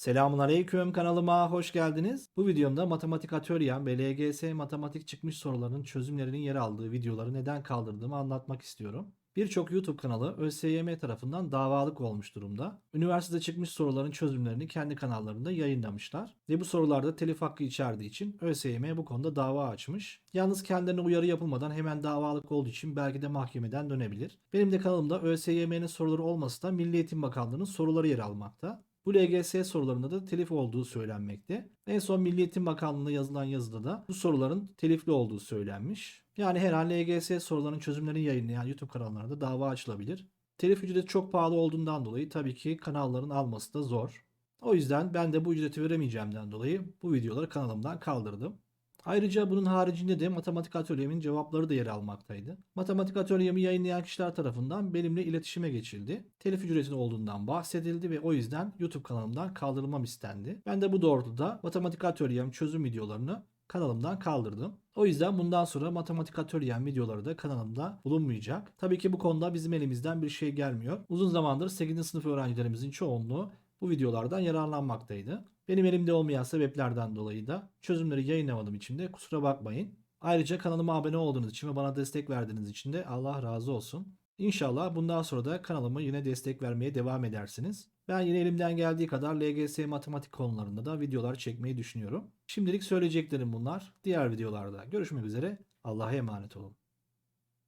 Selamun Aleyküm kanalıma hoş geldiniz. Bu videomda matematik atölyem ve LGS matematik çıkmış sorularının çözümlerinin yer aldığı videoları neden kaldırdığımı anlatmak istiyorum. Birçok YouTube kanalı ÖSYM tarafından davalık olmuş durumda. Üniversitede çıkmış soruların çözümlerini kendi kanallarında yayınlamışlar. Ve bu sorularda telif hakkı içerdiği için ÖSYM bu konuda dava açmış. Yalnız kendilerine uyarı yapılmadan hemen davalık olduğu için belki de mahkemeden dönebilir. Benim de kanalımda ÖSYM'nin soruları olmasa da Milli Eğitim Bakanlığı'nın soruları yer almakta. Bu LGS sorularında da telif olduğu söylenmekte. En son Milli Eğitim Bakanlığı'na yazılan yazıda da bu soruların telifli olduğu söylenmiş. Yani her an LGS sorularının çözümlerini yayınlayan YouTube kanallarında dava açılabilir. Telif ücreti çok pahalı olduğundan dolayı tabii ki kanalların alması da zor. O yüzden ben de bu ücreti veremeyeceğimden dolayı bu videoları kanalımdan kaldırdım. Ayrıca bunun haricinde de matematik atölyemin cevapları da yer almaktaydı. Matematik atölyemi yayınlayan kişiler tarafından benimle iletişime geçildi. Telif ücretinin olduğundan bahsedildi ve o yüzden YouTube kanalımdan kaldırılmam istendi. Ben de bu doğrultuda matematik atölyem çözüm videolarını kanalımdan kaldırdım. O yüzden bundan sonra matematik atölyem videoları da kanalımda bulunmayacak. Tabii ki bu konuda bizim elimizden bir şey gelmiyor. Uzun zamandır 8. sınıf öğrencilerimizin çoğunluğu bu videolardan yararlanmaktaydı. Benim elimde olmayan sebeplerden dolayı da çözümleri yayınlamadığım için de kusura bakmayın. Ayrıca kanalıma abone olduğunuz için ve bana destek verdiğiniz için de Allah razı olsun. İnşallah bundan sonra da kanalıma yine destek vermeye devam edersiniz. Ben yine elimden geldiği kadar LGS matematik konularında da videolar çekmeyi düşünüyorum. Şimdilik söyleyeceklerim bunlar. Diğer videolarda görüşmek üzere. Allah'a emanet olun.